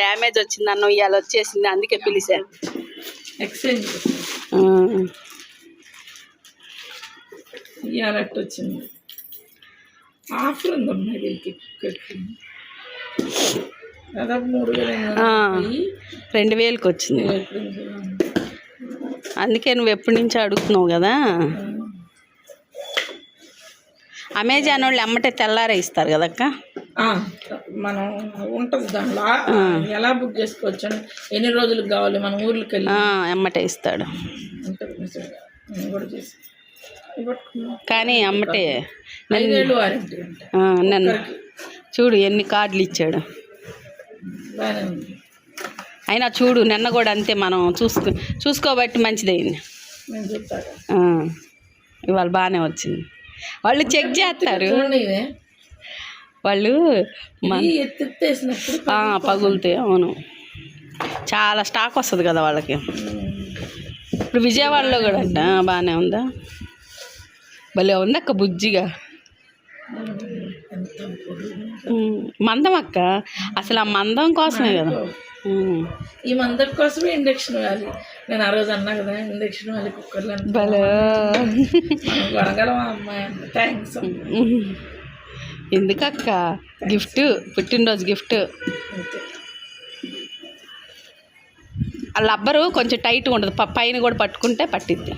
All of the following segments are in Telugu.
డ్యామేజ్ వచ్చింది అన్న ఇవాళ వచ్చేసింది అందుకే పిలిచాను ఎక్స్చేంజ్ ఇవాళ వచ్చింది. ఆఫర్ ఉందమ్మా దీనికి దాదాపు మూడు రెండు వేలకు వచ్చింది? అందుకే నువ్వు ఎప్పటి నుంచి అడుగుతున్నావు కదా? అమెజాన్ వాళ్ళు ఎమ్మటే తెల్లారే ఇస్తారు కదక్క? మనం ఉంటుంది దాంట్లో. ఎలా బుక్ చేసుకోవచ్చు? ఎన్ని రోజులకు కావాలి? మన ఊర్లోకి వెళ్ళి ఆ, ఎమ్మటే ఇస్తాడు. కానీ అమ్మటే నన్ను చూడు ఎన్ని కార్డులు ఇచ్చాడు. అయినా చూడు నిన్న కూడా అంతే మనం చూసుకో చూసుకోబట్టి మంచిదైంది ఇవాళ బాగానే వచ్చింది. వాళ్ళు చెక్ చేస్తారు. వాళ్ళు పగులుతాయి అవును. చాలా స్టాక్ వస్తుంది కదా వాళ్ళకి. ఇప్పుడు విజయవాడలో కూడా అంట బాగానే ఉందా? భలే ఉంది అక్క బుజ్జిగా మందం అక్క. అసలు ఆ మందం కోసమే కదా. ఈ మందం కోసమే ఇండక్షన్ వ్యాలీ. నేను ఆ రోజు అన్నా కదా ఇండక్షన్ వ్యాలీ కుక్కర్లు అమ్మాయి? థ్యాంక్స్. ఎందుకక్క? గిఫ్ట్ పుట్టినరోజు గిఫ్ట్. ఆ లబ్బరు కొంచెం టైట్గా ఉంటుంది ప- పైన కూడా పట్టుకుంటే పట్టిద్ది.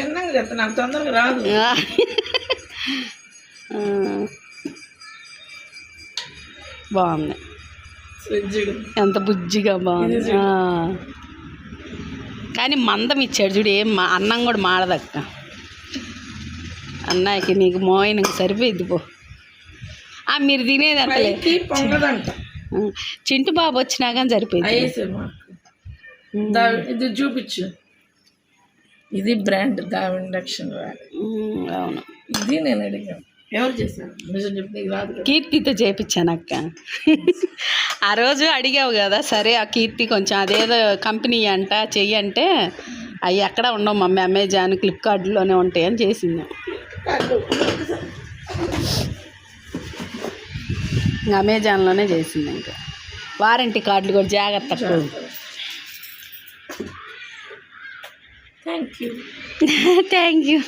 చిన్నగా చెప్తా తొందరగా రాదు. బాగుంది. ఎంత బుజ్జిగా బాగుంది. కానీ మందం ఇచ్చాడు చూడు ఏం అన్నం కూడా మాడదక్క. అన్నయ్యకి నీకు మోయిన సరిపోయిద్ది పో. ఆ, మీరు తినేది ఆ, చింటు బాబు వచ్చినా కానీ సరిపోయింది. ఇది చూపించు. ఇది బ్రాండ్ దా ఇండక్షన్ అవును. ఇది నేను అడిగాను. ఎవరు కీర్తితో చేపించాను అక్క. ఆ రోజు అడిగావు కదా సరే ఆ కీర్తి కొంచెం అదేదో కంపెనీ అంట చెయ్యి అంటే అవి ఎక్కడ ఉండవు మమ్మీ. అమెజాన్ ఫ్లిప్కార్ట్లోనే ఉంటాయి అని చేసింది అమెజాన్లోనే చేసింది ఇంకా. వారంటీ కార్డులు కూడా జాగ్రత్త థ్యాంక్ యూ థ్యాంక్ యూ